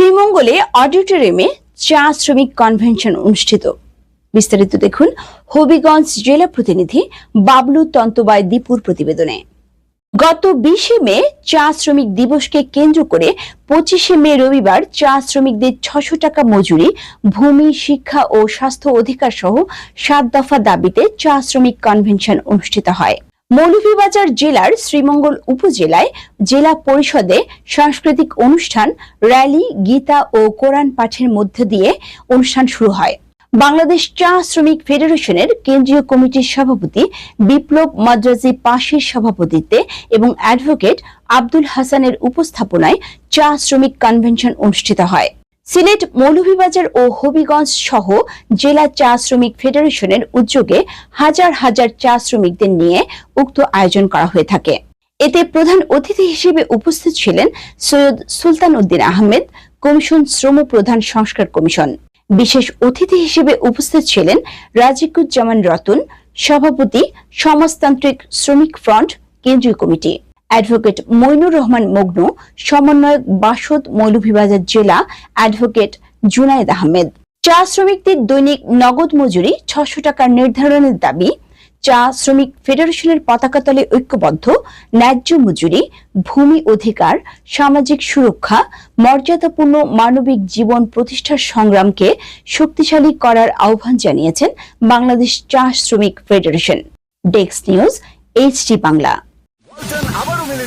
শ্রীমঙ্গলে অডিটোরিয়ামে চা শ্রমিক কনভেনশন অনুষ্ঠিত। বিস্তারিত দেখুন হবিগঞ্জ জেলা প্রতিনিধি বাবলু তন্তবায় দীপুর প্রতিবেদনে। গত বিশে মে চা শ্রমিক দিবসকে কেন্দ্র করে পঁচিশে মে রবিবার চা শ্রমিকদের ছশো টাকা মজুরি, ভূমি, শিক্ষা ও স্বাস্থ্য অধিকার সহ সাত দফা দাবিতে চা শ্রমিক কনভেনশন অনুষ্ঠিত হয়। মৌলভীবাজার জেলার শ্রীমঙ্গল উপজেলায় জেলা পরিষদে সাংস্কৃতিক অনুষ্ঠান, র্যালি, গীতা ও কোরআন পাঠের মধ্য দিয়ে অনুষ্ঠান শুরু হয়। বাংলাদেশ চা শ্রমিক ফেডারেশনের কেন্দ্রীয় কমিটির সভাপতি বিপ্লব মাদ্রাজি পাশের সভাপতিত্বে এবং অ্যাডভোকেট আব্দুল হাসানের উপস্থাপনায় চা শ্রমিক কনভেনশন অনুষ্ঠিত হয়। সিলেট মৌলভীবাজার ও হবিগঞ্জ সহ জেলা চা শ্রমিক ফেডারেশনের উদ্যোগে হাজার হাজার চা শ্রমিকদের নিয়ে উক্ত আয়োজন করা হয়ে থাকে। এতে প্রধান অতিথি হিসেবে উপস্থিত ছিলেন সৈয়দ সুলতান উদ্দিন আহমেদ, কমিশন শ্রম প্রধান সংস্কার কমিশন। বিশেষ অতিথি হিসেবে উপস্থিত ছিলেন রাজিকুজ্জামান রতন, সভাপতি সমাজতান্ত্রিক শ্রমিক ফ্রন্ট, কেন্দ্রীয় কমিটি। অ্যাডভোকেট মইনুর রহমান মগ্ন, সমন্বয়ক বাসদ মৌলভীবাজার জেলা অ্যাডভোকেট জুনায়েদ আহমেদ। চা শ্রমিকদের দৈনিক নগদ মজুরি ছশো টাকা নির্ধারণের দাবি। চা শ্রমিক ফেডারেশনের পতাকা তলে ঐক্যবদ্ধ। ন্যায্য মজুরি, ভূমি অধিকার, সামাজিক সুরক্ষা, মর্যাদাপূর্ণ মানবিক জীবন প্রতিষ্ঠার সংগ্রামকে শক্তিশালী করার আহ্বান জানিয়েছেন বাংলাদেশ চা শ্রমিক federation. Desk news, HD Bangla.